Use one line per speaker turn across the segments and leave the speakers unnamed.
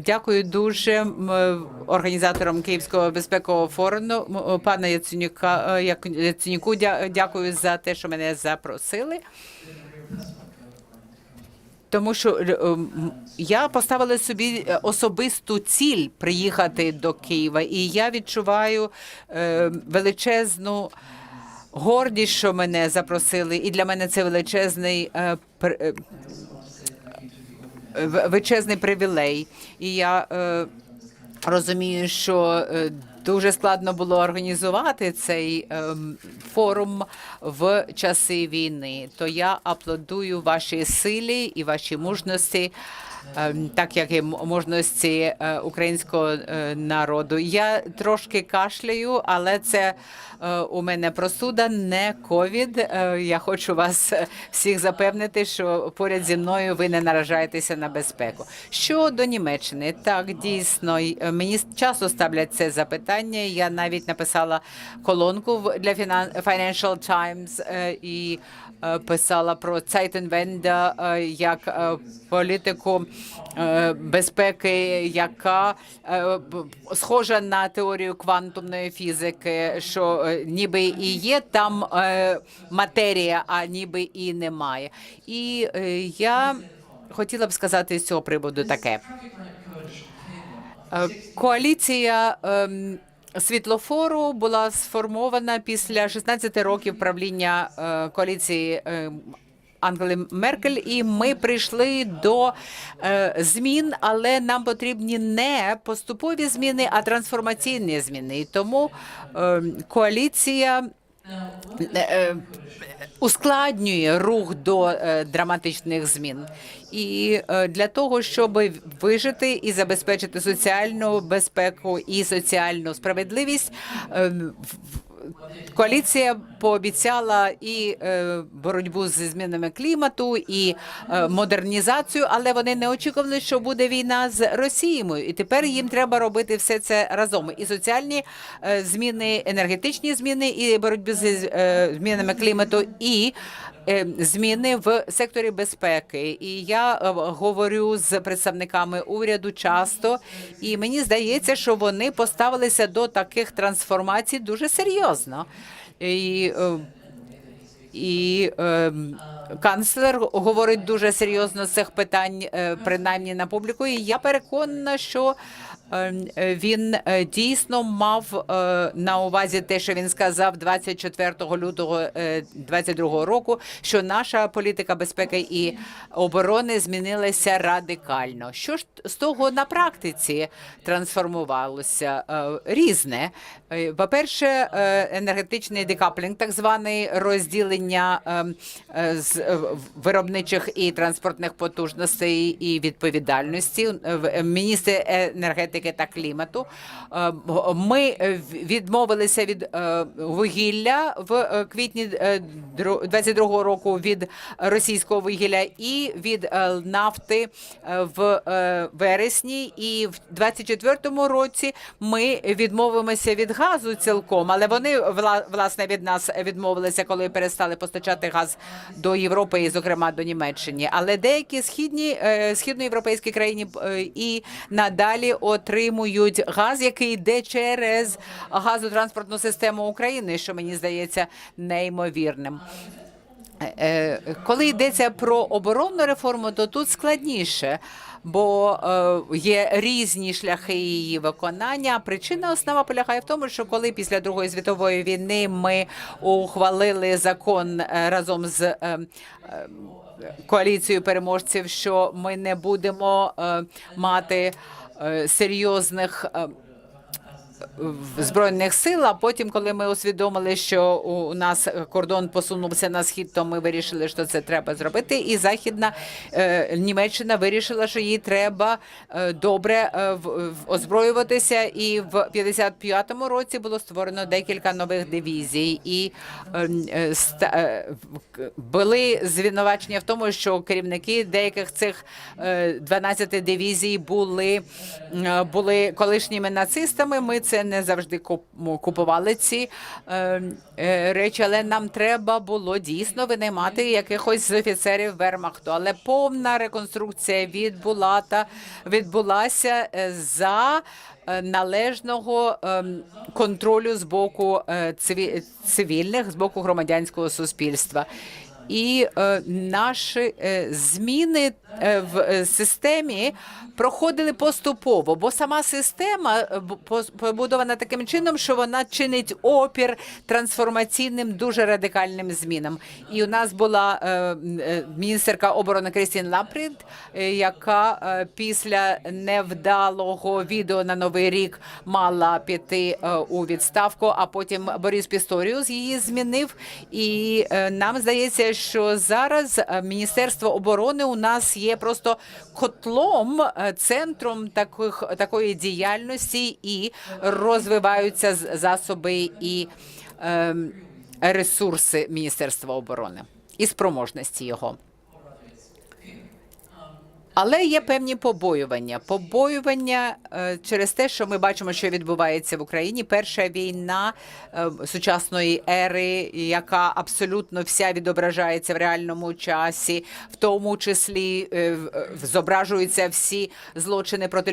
Дякую дуже організаторам Київського безпекового форуму, пана Яценюка, е, Яценюку. дя- Дякую за те, що мене запросили. Тому що е, я поставила собі е, особисту ціль приїхати до Києва, і я відчуваю величезну гордість, що мене запросили, і для мене це величезний величезний привілей. І я е, розумію, що е, дуже складно було організувати цей ем, форум в часи війни. То я аплодую вашій силі і вашій мужності. Ем, Так як і м- мужності е, українського е, народу, я трошки кашляю, але це е, у мене простуда, не ковід. Е, Я хочу вас е, всіх запевнити, що поряд зі мною ви не наражаєтеся на безпеку. Щодо Німеччини, так дійсно е, мені часто ставлять це запитання. Я навіть написала колонку для Finan- Financial Times е, і е, писала про Zeitenwende е, як е, політику е, безпеки, яка е, схожа на теорію квантумної фізики, що е, ніби і є там е, матерія, а ніби і немає. І е, я хотіла б сказати з цього приводу таке. Е, Коаліція ем, світлофору була сформована після 16 років правління е, коаліції. Ангели Меркель, і ми прийшли до е, змін, але нам потрібні не поступові зміни, а трансформаційні зміни. І тому е, коаліція е, е, ускладнює рух до е, драматичних змін. І для того, щоб вижити і забезпечити соціальну безпеку і соціальну справедливість, Коаліція пообіцяла і е, боротьбу зі змінами клімату, і е, модернізацію, але вони не очікували, що буде війна з Росією. І тепер їм треба робити все це разом. І соціальні е, зміни, енергетичні зміни, і боротьбу з е, змінами клімату, і зміни в секторі безпеки. І я говорю з представниками уряду часто, і мені здається, що вони поставилися до таких трансформацій дуже серйозно. І, е, і е, канцлер говорить дуже серйозно з цих питань, е, принаймні на публіку. І я переконана, що він е, дійсно мав е, на увазі те, що він сказав 24 лютого 2022 року, що наша політика безпеки і оборони змінилася радикально. Що ж з того на практиці трансформувалося Е, різне? Е, По-перше, е, енергетичний декаплінг, так званий розділення ем, е, з е, виробничих і транспортних потужностей і відповідальності. Е, е, Міністр енергетики та клімату. Е, Ми відмовилися від е, вугілля в е, квітні 22 року від російського вугілля і від нафти в вересні. І в 24 році ми відмовимося від газу цілком, але вони вла- власне від нас відмовилися, коли перестали постачати газ до Європи, і зокрема до Німеччини. Але деякі східні східноєвропейські країни і надалі отримують газ, який йде через газотранспортну систему України, що мені здається неймовірним. Е, Коли йдеться про оборонну реформу, то тут складніше, бо е, є різні шляхи її виконання. Причина основа полягає в тому, що коли після Другої світової війни ми ухвалили закон е, разом з е, е, коаліцією переможців, що ми не будемо е, мати е, серйозних. В збройних сил. А потім, коли ми усвідомили, що у нас кордон посунувся на схід, то ми вирішили, що це треба зробити. І західна е, Німеччина вирішила, що їй треба е, добре е, в- в- озброюватися. І в 55-му році було створено декілька нових дивізій. І е, е, ста- е, були звинувачення в тому, що керівники деяких цих е, 12 дивізій були, е, були колишніми нацистами. Ми це не завжди куп- купували ці е, е, речі, але нам треба було дійсно винаймати якихось з офіцерів Вермахту. Але повна реконструкція відбула та відбулася е, за е, належного ем, контролю з боку цивільних, з боку громадянського суспільства. І е, наші е, зміни е, в е, системі проходили поступово, бо сама система е, побудована таким чином, що вона чинить опір трансформаційним дуже радикальним змінам. І у нас була е, е, міністерка оборони Крістін Лапрід, е, яка е, після невдалого відео на новий рік мала піти е, у відставку. А потім Борис Пісторіус її змінив. І е, нам здається, що зараз е, Міністерство оборони у нас є просто котлом, е, центром таких такої діяльності, і розвиваються засоби і е, ресурси Міністерства оборони і спроможності його. Але є певні побоювання. Побоювання е, через те, що ми бачимо, що відбувається в Україні. Перша війна е, сучасної ери, яка абсолютно вся відображається в реальному часі, в тому числі е, зображуються всі злочини проти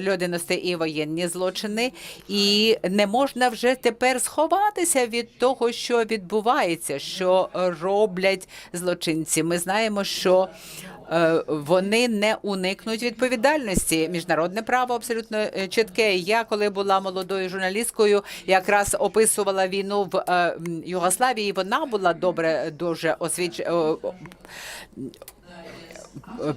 людяності і воєнні злочини. І не можна вже тепер сховатися від того, що відбувається, що роблять злочинці. Ми знаємо, що вони не уникнуть відповідальності. Міжнародне право абсолютно е, чітке. Я, коли була молодою журналісткою, якраз описувала війну в е, Югославії. Вона була добре дуже освіч...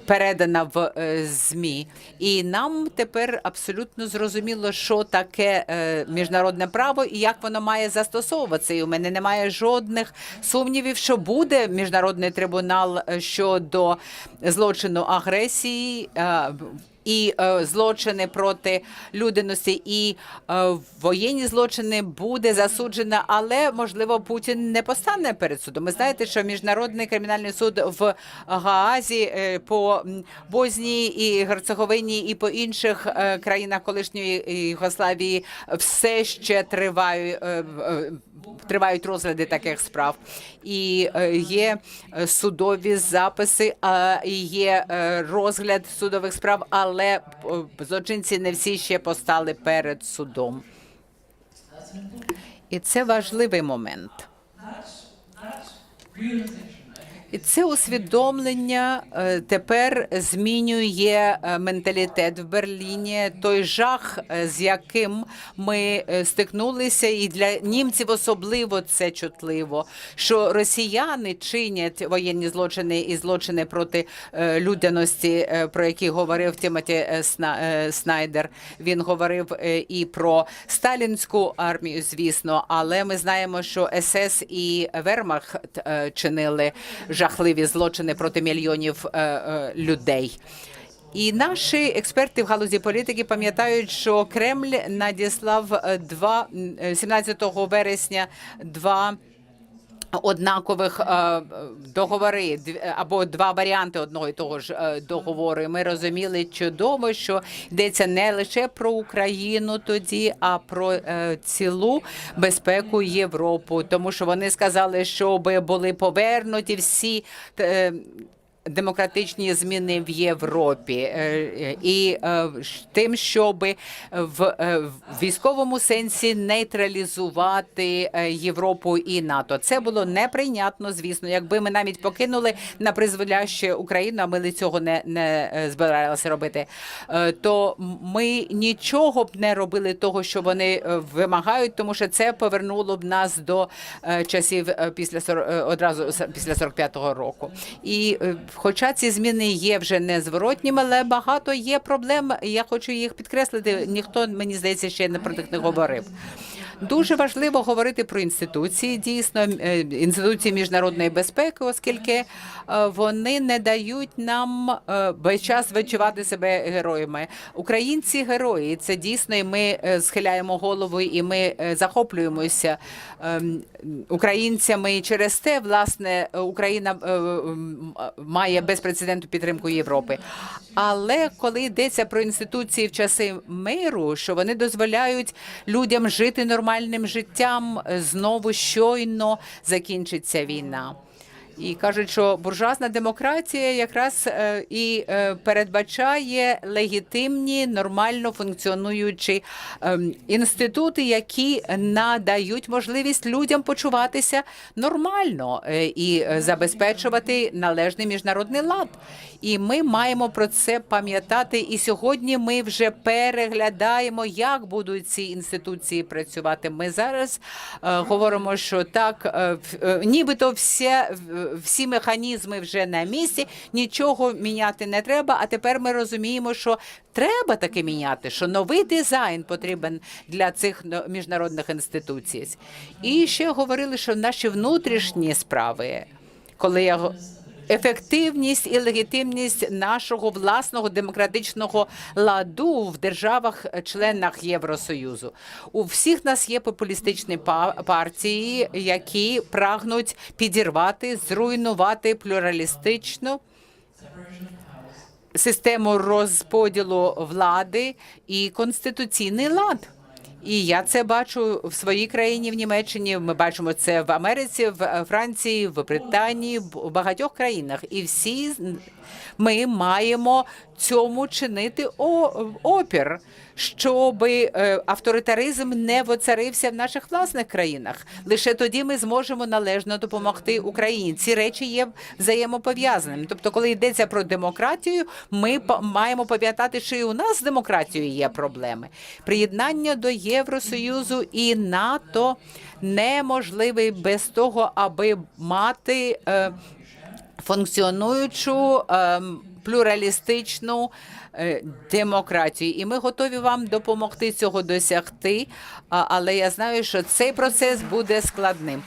передана в е, змі, і нам тепер абсолютно зрозуміло, що таке е, міжнародне право і як воно має застосовуватися. І у мене немає жодних сумнівів, що буде міжнародний трибунал е, щодо злочину агресії. І е, злочини проти людяності, і е, воєнні злочини буде засуджено, але можливо Путін не постане перед судом. Ви знаєте, що міжнародний кримінальний суд в Гаазі е, по Боснії і Герцеговині і по інших е, країнах колишньої Югославії все ще триває. е, е, Тривають розгляди таких справ, і е, є е, судові записи, є е, розгляд судових справ, але злочинці не всі ще постали перед судом. І це важливий момент. І це усвідомлення е, тепер змінює е, менталітет в Берліні. Той жах, е, з яким ми стикнулися, і для німців особливо це чутливо. Що росіяни чинять воєнні злочини і злочини проти людяності, про які говорив Тімоті Снайдер. Він говорив і про сталінську армію, звісно, але ми знаємо, що СС і Вермахт чинили жахливі злочини проти мільйонів е, е, людей. І наші експерти в галузі політики пам'ятають, що Кремль надіслав е, два м, 17 вересня два однакових е, договори дв- або два варіанти одного і того ж е, договору. Ми розуміли чудово, що йдеться не лише про Україну тоді, а про е, цілу безпеку Європу, тому що вони сказали, щоб були повернуті всі. Демократичні зміни в Європі Е, е, і е, тим, щоб в військовому сенсі нейтралізувати Європу і НАТО. Це було неприйнятно, звісно. Якби ми навіть покинули на призволяще Україну, а ми цього не, не збиралися робити, то ми нічого б не робили того, що вони вимагають, тому що це повернуло б нас до часів після одразу після 45-го року. І хоча ці зміни є вже незворотніми, але багато є проблем. Я хочу їх підкреслити. Ніхто мені здається ще не про них не говорив. Дуже важливо говорити про інституції, дійсно е, інституції міжнародної безпеки, оскільки е, вони не дають нам весь час відчувати себе героями. Українці герої. Це дійсно, і ми е, схиляємо голову, і ми захоплюємося ем, українцями. Через те, власне, Україна має безпрецедентну підтримку Європи. Але коли йдеться про інституції в часи миру, що вони дозволяють людям жити нормальним життям, е, знову щойно закінчиться війна. І кажуть, що буржуазна демократія якраз е, і е, передбачає легітимні, нормально функціонуючі ем, інститути, які надають можливість людям почуватися нормально е, і забезпечувати належний міжнародний лад. І ми маємо про це пам'ятати. І сьогодні ми вже переглядаємо, як будуть ці інституції працювати. Ми зараз говоримо, що так, нібито все, всі механізми вже на місці, нічого міняти не треба. А тепер ми розуміємо, що треба таки міняти, що новий дизайн потрібен для цих но- міжнародних інституцій. І ще говорили, що наші внутрішні справи, коли я ефективність і легітимність нашого власного демократичного ладу в державах-членах Євросоюзу. У всіх нас є популістичні па- партії, які прагнуть підірвати, зруйнувати плюралістичну систему розподілу влади і конституційний лад. І я це бачу в своїй країні в Німеччині. Ми бачимо це в Америці, в е, Франції, в Британії, в багатьох країнах. І всі ми маємо цьому чинити опір, щоб авторитаризм не воцарився в наших власних країнах. Лише тоді ми зможемо належно допомогти Україні. Ці речі є взаємопов'язаними. Тобто, коли йдеться про демократію, ми маємо пам'ятати, що і у нас з демократією є проблеми. Приєднання до Євросоюзу і НАТО неможливий без того, аби мати. Е, функціонуючу ем, плюралістичну е, демократію. І ми готові вам допомогти цього досягти. Але я знаю, що цей процес буде складним.